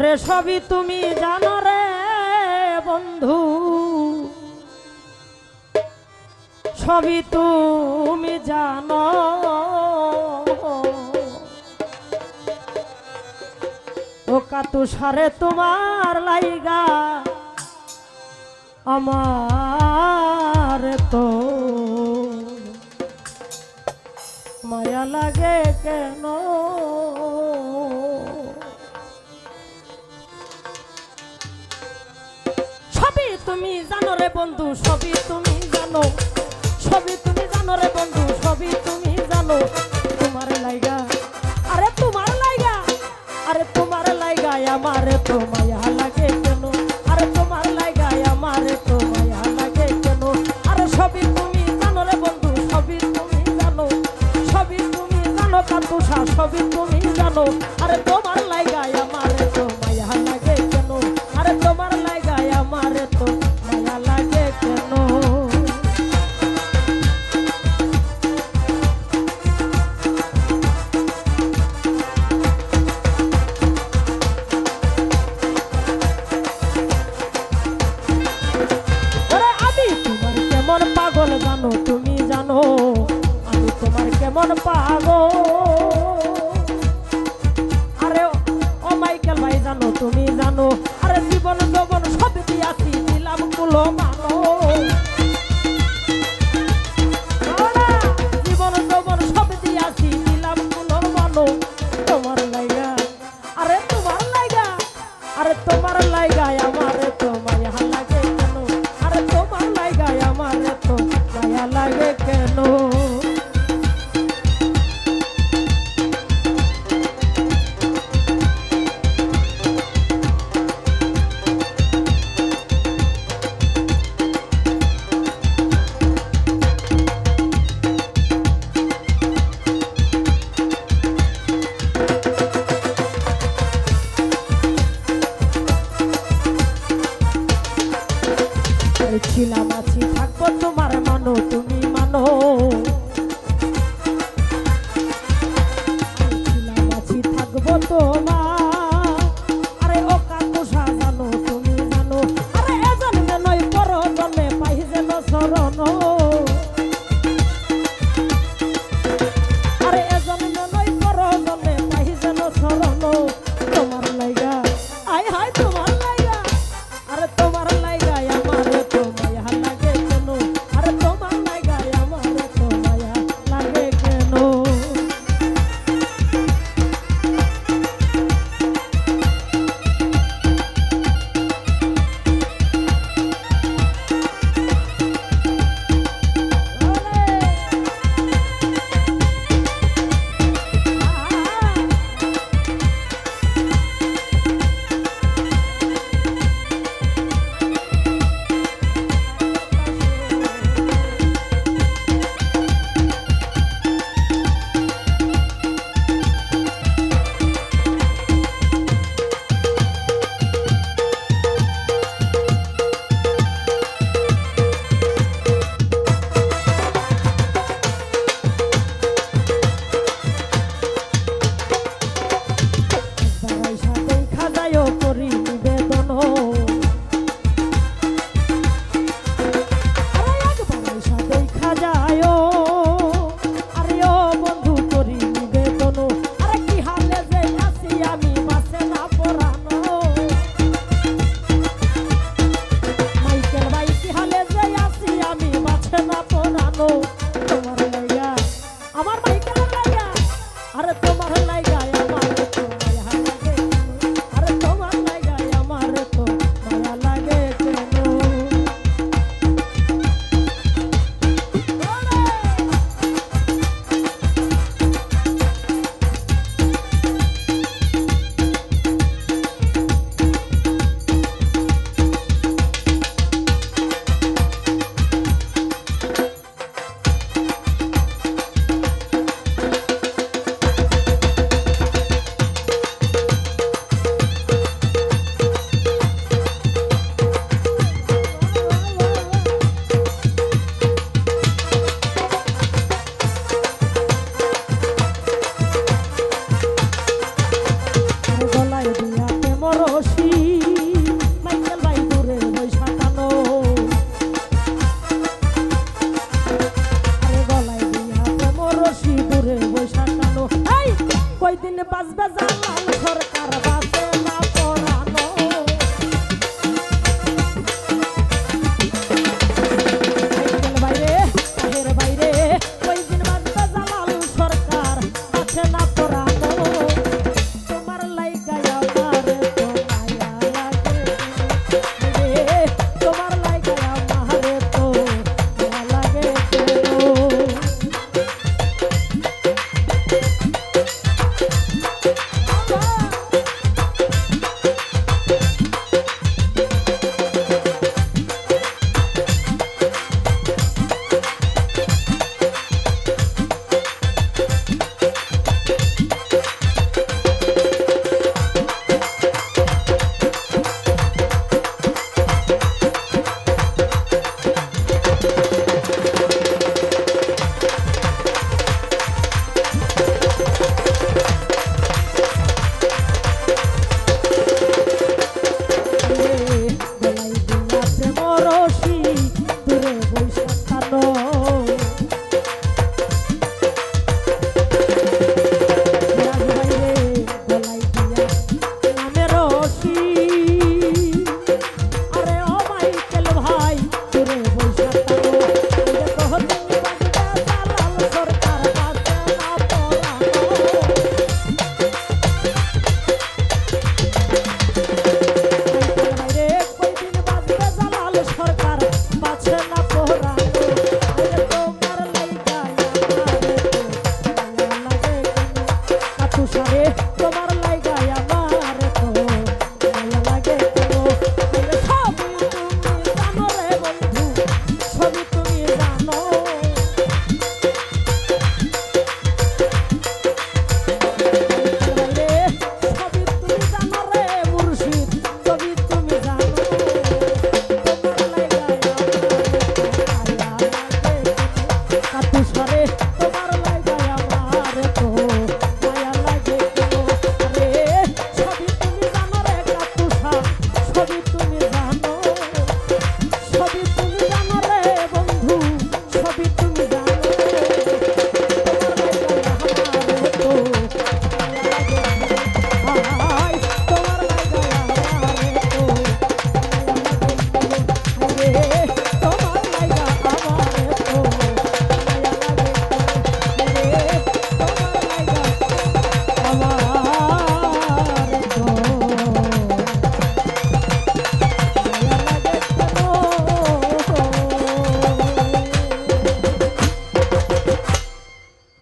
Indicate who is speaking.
Speaker 1: করে সবই তুমি জানো রে বন্ধু। সবই তুমি জানো। ও কাতুষারে তোমার লাইগা আমার তো। মায়া লাগে কেন? তুমি জানো রে বন্ধু, সবই তুমি জানো। সবই তুমি জানো রে বন্ধু, সবই তুমি জানো। তোমার লাইগা, আরে তোমার লাইগা, আরে তোমার লাইগা আমার তো মায়া লাগে কেন? আরে তোমার লাইগা আমার তো লাগে কেন? আরে সবই তুমি জানো রে বন্ধু, সবই তুমি জানো। সবই তুমি জানো কাতুষা সবই তুমি জানো। আরে তোমার 또 i'm everybody.